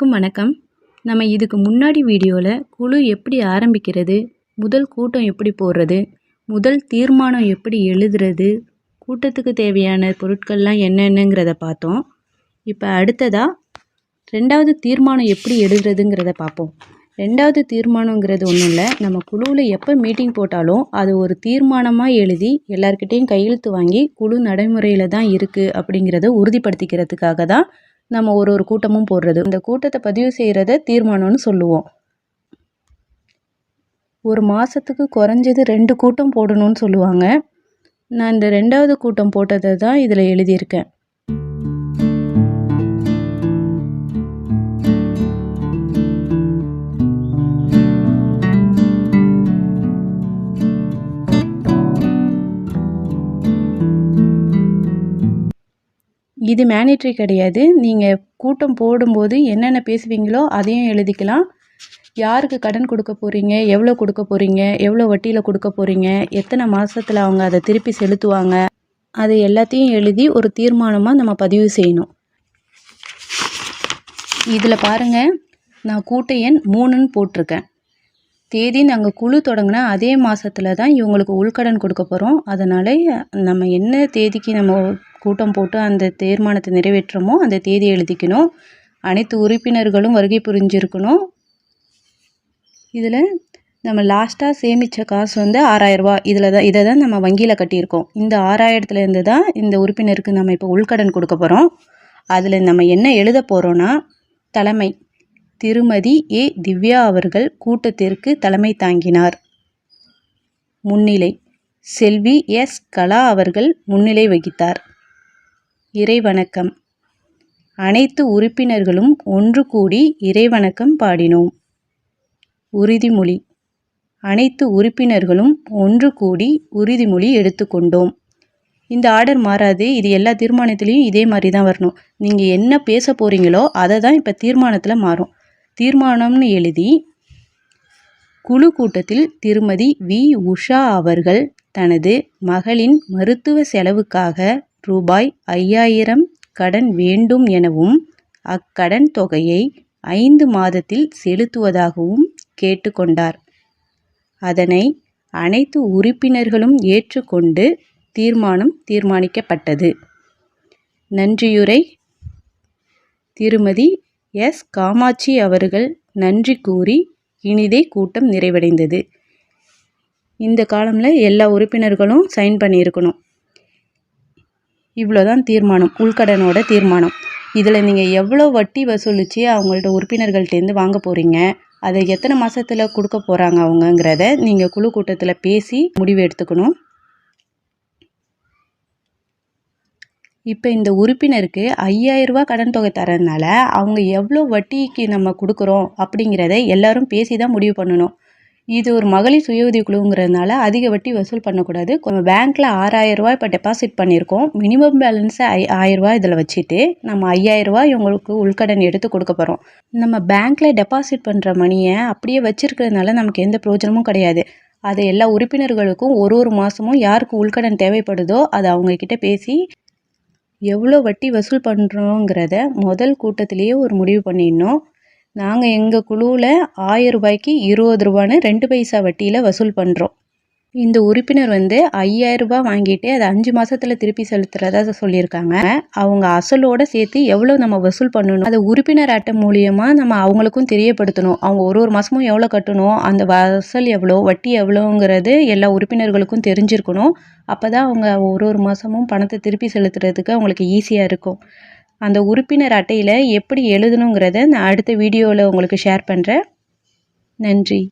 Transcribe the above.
அனைவருக்கும் வணக்கம். நம்ம இதுக்கு முன்னாடி வீடியோவில் குழு எப்படி ஆரம்பிக்கிறது முதல் கூட்டம் எப்படி போடுறது முதல் தீர்மானம் எப்படி எழுதுறது கூட்டத்துக்கு தேவையான பொருட்கள்லாம் என்னென்னங்கிறத பார்த்தோம். இப்போ அடுத்ததாக ரெண்டாவது தீர்மானம் எப்படி எழுதுறதுங்கிறத பார்ப்போம். ரெண்டாவது தீர்மானங்கிறது ஒன்றும் இல்லை. நம்ம குழுவில் எப்போ மீட்டிங் போட்டாலும் அது ஒரு தீர்மானமாக எழுதி எல்லாருக்கிட்டேயும் கையெழுத்து வாங்கி குழு நடைமுறையில் தான் இருக்குது அப்படிங்கிறத உறுதிப்படுத்திக்கிறதுக்காக தான் நம்ம ஒரு ஒரு கூட்டமும் போடுறது. இந்த கூட்டத்தை பதிவு செய்கிறத தீர்மானம்னு சொல்லுவோம். ஒரு மாதத்துக்கு குறைஞ்சது ரெண்டு கூட்டம் போடணும்னு சொல்லுவாங்க. நான் இந்த ரெண்டாவது கூட்டம் போட்டதை தான் இதில் எழுதியிருக்கேன். இது மேனிட்ரி கிடையாது. நீங்கள் கூட்டம் போடும்போது என்னென்ன பேசுவீங்களோ அதையும் எழுதிக்கலாம். யாருக்கு கடன் கொடுக்க போகிறீங்க எவ்வளோ கொடுக்க போகிறீங்க எவ்வளோ வட்டியில் கொடுக்க போகிறீங்க எத்தனை மாதத்தில் அவங்க அதை திருப்பி செலுத்துவாங்க? அது எல்லாத்தையும் எழுதி ஒரு தீர்மானமாக நம்ம பதிவு செய்யணும். இதில் பாருங்கள் நான் கூட்ட எண் மூணுன்னு போட்டிருக்கேன். தேதி நாங்கள் குழு தொடங்கினா அதே மாதத்தில் தான் இவங்களுக்கு உள்கடன் கொடுக்க போகிறோம் அதனால் நம்ம என்ன தேதிக்கு நம்ம கூட்டம் போட்டு அந்த தீர்மானத்தை நிறைவேற்றுமோ அந்த தேதி எழுதிக்கணும். அனைத்து உறுப்பினர்களும் வருகை புரிஞ்சிருக்கணும். இதில் நம்ம லாஸ்ட்டாக சேமித்த காசு வந்து ஆறாயிரரூபா இதில் தான் இதை தான் நம்ம வங்கியில் கட்டியிருக்கோம். இந்த ஆறாயிரத்துலேருந்து தான் இந்த உறுப்பினருக்கு நம்ம இப்போ உள்கடன் கொடுக்க போகிறோம் அதில் நம்ம என்ன எழுத போகிறோன்னா தலைமை திருமதி ஏ திவ்யா அவர்கள் கூட்டத்திற்கு தலைமை தாங்கினார். முன்னிலை செல்வி எஸ் கலா அவர்கள் முன்னிலை வகித்தார். இறைவணக்கம். அனைத்து உறுப்பினர்களும் ஒன்று கூடி இறைவணக்கம் பாடினோம். உறுதிமொழி. அனைத்து உறுப்பினர்களும் ஒன்று கூடி உறுதிமொழி எடுத்துக்கொண்டோம் இந்த ஆர்டர் மாறாது இது எல்லா தீர்மானத்துலேயும் இதே மாதிரி தான் வரணும். நீங்கள் என்ன பேச போகிறீங்களோ அதை தான் இப்போ தீர்மானத்தில் மாறும். தீர்மானம்னு எழுதி குழு கூட்டத்தில் திருமதி வி. உஷா அவர்கள் தனது மகளின் மருத்துவ செலவுக்காக ரூபாய் ஐயாயிரம் கடன் வேண்டும் எனவும் அக்கடன் தொகையை ஐந்து மாதத்தில் செலுத்துவதாகவும் கேட்டுக்கொண்டார் அதனை அனைத்து உறுப்பினர்களும் ஏற்றுக்கொண்டு தீர்மானம் தீர்மானிக்கப்பட்டது. நன்றியுரை. திருமதி எஸ். காமாட்சி அவர்கள் நன்றி கூறி இனிதே கூட்டம் நிறைவடைந்தது. இந்த காலமில் எல்லா உறுப்பினர்களும் சைன் பண்ணியிருக்கணும். இவ்வளோ தான் தீர்மானம் உள்கடனோட தீர்மானம். இதில் நீங்கள் எவ்வளோ வட்டி வசூலித்து அவங்கள்ட்ட உறுப்பினர்கள்ட்டேருந்து வாங்க போகிறீங்க அதை எத்தனை மாதத்தில் கொடுக்க போகிறாங்க அவங்கங்கிறத நீங்கள் குழு கூட்டத்தில் பேசி முடிவு எடுத்துக்கணும். இப்போ இந்த உறுப்பினருக்கு ஐயாயிரரூபா கடன் தொகை தரதுனால அவங்க எவ்வளோ வட்டிக்கு நம்ம கொடுக்குறோம் அப்படிங்கிறத எல்லோரும் பேசி தான் முடிவு பண்ணணும். இது ஒரு மகளிர் சுய உதவி குழுங்கிறதுனால அதிக வட்டி வசூல் பண்ணக்கூடாது. பேங்க்கில் ரூபாய் இப்போ டெபாசிட் பண்ணியிருக்கோம் மினிமம் பேலன்ஸை ஐ ஆயிரரூவா இதில் வச்சுட்டு நம்ம ஐயாயிரரூவா இவங்களுக்கு உள்கடன் எடுத்து கொடுக்க போகிறோம் நம்ம பேங்க்கில் டெபாசிட் பண்ணுற மணியை அப்படியே வச்சிருக்கிறதுனால நமக்கு எந்த பிரயோஜனமும் கிடையாது. அதை எல்லா உறுப்பினர்களுக்கும் ஒரு ஒரு மாதமும் யாருக்கு உள்கடன் தேவைப்படுதோ அதை அவங்கக்கிட்ட பேசி எவ்வளோ வட்டி வசூல் பண்ணுறோங்கிறத முதல் கூட்டத்திலேயே ஒரு முடிவு பண்ணிடணும். நாங்கள் எங்கள் குழுவில் ஆயிரம் ரூபாய்க்கு இருபது ரூபான்னு ரெண்டு பைசா வட்டியில் வசூல் பண்ணுறோம் இந்த உறுப்பினர் வந்து ஐயாயிரரூபா வாங்கிட்டு அதை அஞ்சு மாதத்தில் திருப்பி செலுத்துறதா சொல்லியிருக்காங்க. அவங்க அசலோடு சேர்த்து எவ்வளோ நம்ம வசூல் பண்ணணும்? அதை உறுப்பினர் அட்டை மூலியமாக நம்ம அவங்களுக்கும் தெரியப்படுத்தணும். அவங்க ஒரு ஒரு மாதமும் எவ்வளோ கட்டணும்? அந்த வசல் எவ்வளோ வட்டி எவ்வளோங்கிறது எல்லா உறுப்பினர்களுக்கும் தெரிஞ்சிருக்கணும். அப்போ தான் அவங்க ஒரு ஒரு மாதமும் பணத்தை திருப்பி செலுத்துறதுக்கு அவங்களுக்கு ஈஸியாக இருக்கும். அந்த உறுப்பினர் அட்டையில் எப்படி எழுதணுங்கிறத நான் அடுத்த வீடியோவில் உங்களுக்கு ஷேர் பண்ணுறேன் நன்றி.